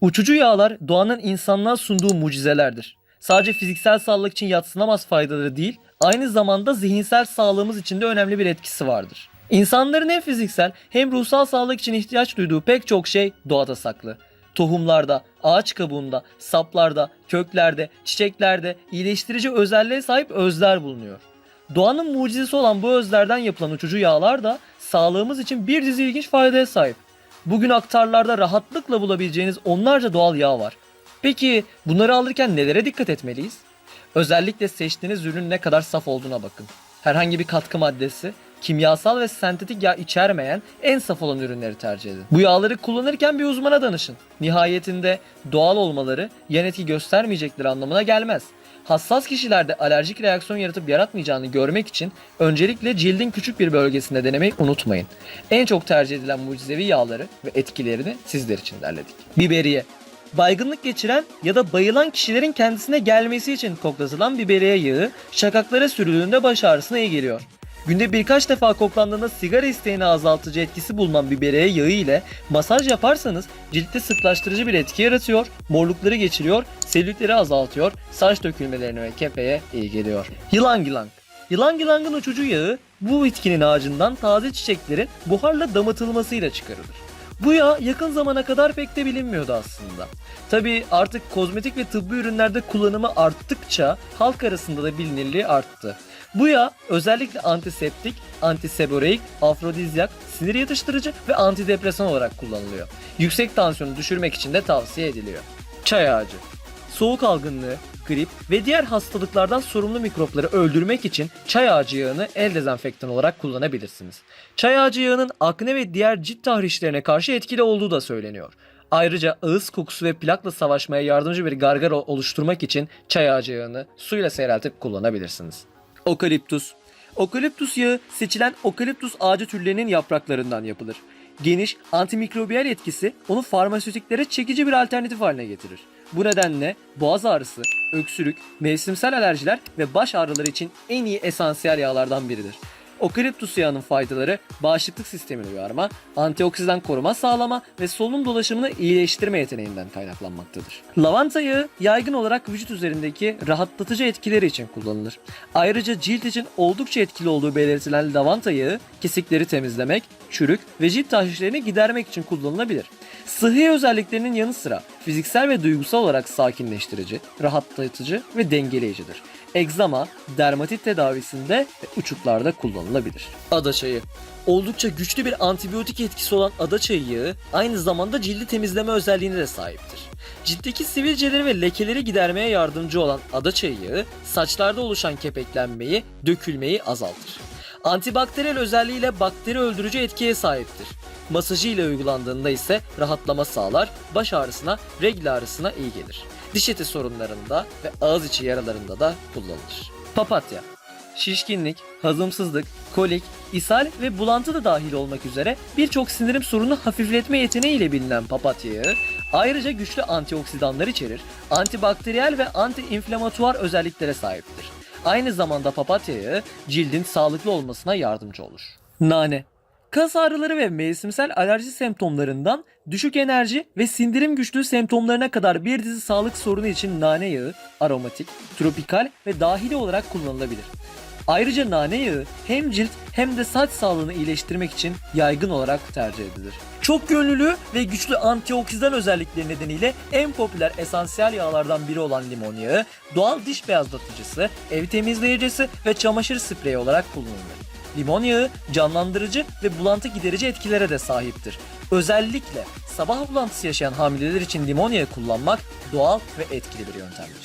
Uçucu yağlar doğanın insanlığa sunduğu mucizelerdir. Sadece fiziksel sağlık için yatsınamaz faydaları değil, aynı zamanda zihinsel sağlığımız için de önemli bir etkisi vardır. İnsanların hem fiziksel hem ruhsal sağlık için ihtiyaç duyduğu pek çok şey doğada saklı. Tohumlarda, ağaç kabuğunda, saplarda, köklerde, çiçeklerde iyileştirici özelliğe sahip özler bulunuyor. Doğanın mucizesi olan bu özlerden yapılan uçucu yağlar da sağlığımız için bir dizi ilginç faydaya sahip. Bugün aktarlarda rahatlıkla bulabileceğiniz onlarca doğal yağ var. Peki bunları alırken nelere dikkat etmeliyiz? Özellikle seçtiğiniz ürünün ne kadar saf olduğuna bakın. Herhangi bir katkı maddesi, kimyasal ve sentetik yağ içermeyen en saf olan ürünleri tercih edin. Bu yağları kullanırken bir uzmana danışın. Nihayetinde doğal olmaları yan etki göstermeyecekleri anlamına gelmez. Hassas kişilerde alerjik reaksiyon yaratıp yaratmayacağını görmek için öncelikle cildin küçük bir bölgesinde denemeyi unutmayın. En çok tercih edilen mucizevi yağları ve etkilerini sizler için derledik. Biberiye Baygınlık geçiren ya da bayılan kişilerin kendisine gelmesi için koklatılan biberiye yağı şakaklara sürüldüğünde baş ağrısına iyi geliyor. Günde birkaç defa koklandığında sigara isteğini azaltıcı etkisi bulunan biberiye yağı ile masaj yaparsanız ciltte sıklaştırıcı bir etki yaratıyor, morlukları geçiriyor, selülitleri azaltıyor, saç dökülmelerine ve kepeye iyi geliyor. Yılan yılan Yılan yılangın uçucu yağı bu bitkinin ağacından taze çiçeklerin buharla damıtılmasıyla çıkarılır. Bu yağ yakın zamana kadar pek de bilinmiyordu aslında. Tabi artık kozmetik ve tıbbi ürünlerde kullanımı arttıkça halk arasında da bilinirliği arttı. Bu yağ özellikle antiseptik, antiseboreik, afrodizyak, sinir yatıştırıcı ve antidepresan olarak kullanılıyor. Yüksek tansiyonu düşürmek için de tavsiye ediliyor. Çay ağacı soğuk algınlığı, grip ve diğer hastalıklardan sorumlu mikropları öldürmek için çay ağacı yağını el dezenfektan olarak kullanabilirsiniz. Çay ağacı yağının akne ve diğer cilt tahrişlerine karşı etkili olduğu da söyleniyor. Ayrıca ağız kokusu ve plakla savaşmaya yardımcı bir gargara oluşturmak için çay ağacı yağını suyla seyreltip kullanabilirsiniz. Okaliptus Okaliptus yağı seçilen okaliptus ağacı türlerinin yapraklarından yapılır. Geniş antimikrobiyal etkisi onu farmasötiklere çekici bir alternatif haline getirir. Bu nedenle boğaz ağrısı, öksürük, mevsimsel alerjiler ve baş ağrıları için en iyi esansiyel yağlardan biridir. Okaliptus yağının faydaları bağışıklık sistemini uyarma, antioksidan koruma sağlama ve solunum dolaşımını iyileştirme yeteneğinden kaynaklanmaktadır. Lavanta yağı yaygın olarak vücut üzerindeki rahatlatıcı etkileri için kullanılır. Ayrıca cilt için oldukça etkili olduğu belirtilen lavanta yağı kesikleri temizlemek, çürük ve cilt tahrişlerini gidermek için kullanılabilir. Sıhhi özelliklerinin yanı sıra fiziksel ve duygusal olarak sakinleştirici, rahatlatıcı ve dengeleyicidir. Egzama, dermatit tedavisinde ve uçuklarda kullanılabilir. Ada çayı Oldukça güçlü bir antibiyotik etkisi olan ada çayı yağı aynı zamanda cildi temizleme özelliğine de sahiptir. Ciltteki sivilceleri ve lekeleri gidermeye yardımcı olan ada çayı yağı saçlarda oluşan kepeklenmeyi, dökülmeyi azaltır. Antibakteriyel özelliğiyle bakteri öldürücü etkiye sahiptir. Masajı ile uygulandığında ise rahatlama sağlar, baş ağrısına, regl ağrısına iyi gelir. Diş eti sorunlarında ve ağız içi yaralarında da kullanılır. Papatya Şişkinlik, hazımsızlık, kolik, ishal ve bulantı da dahil olmak üzere birçok sinirim sorunu hafifletme yeteneğiyle bilinen papatya ayrıca güçlü antioksidanlar içerir, antibakteriyel ve anti-inflamatuar özelliklere sahiptir. Aynı zamanda papatya yağı cildin sağlıklı olmasına yardımcı olur. Nane Kas ağrıları ve mevsimsel alerji semptomlarından düşük enerji ve sindirim güçlüğü semptomlarına kadar bir dizi sağlık sorunu için nane yağı aromatik, tropikal ve dahili olarak kullanılabilir. Ayrıca nane yağı hem cilt hem de saç sağlığını iyileştirmek için yaygın olarak tercih edilir. Çok yönlülüğü ve güçlü antioksidan özellikleri nedeniyle en popüler esansiyel yağlardan biri olan limon yağı, doğal diş beyazlatıcısı, ev temizleyicisi ve çamaşır spreyi olarak kullanılır. Limon yağı canlandırıcı ve bulantı giderici etkilere de sahiptir. Özellikle sabah bulantısı yaşayan hamileler için limon yağı kullanmak doğal ve etkili bir yöntemdir.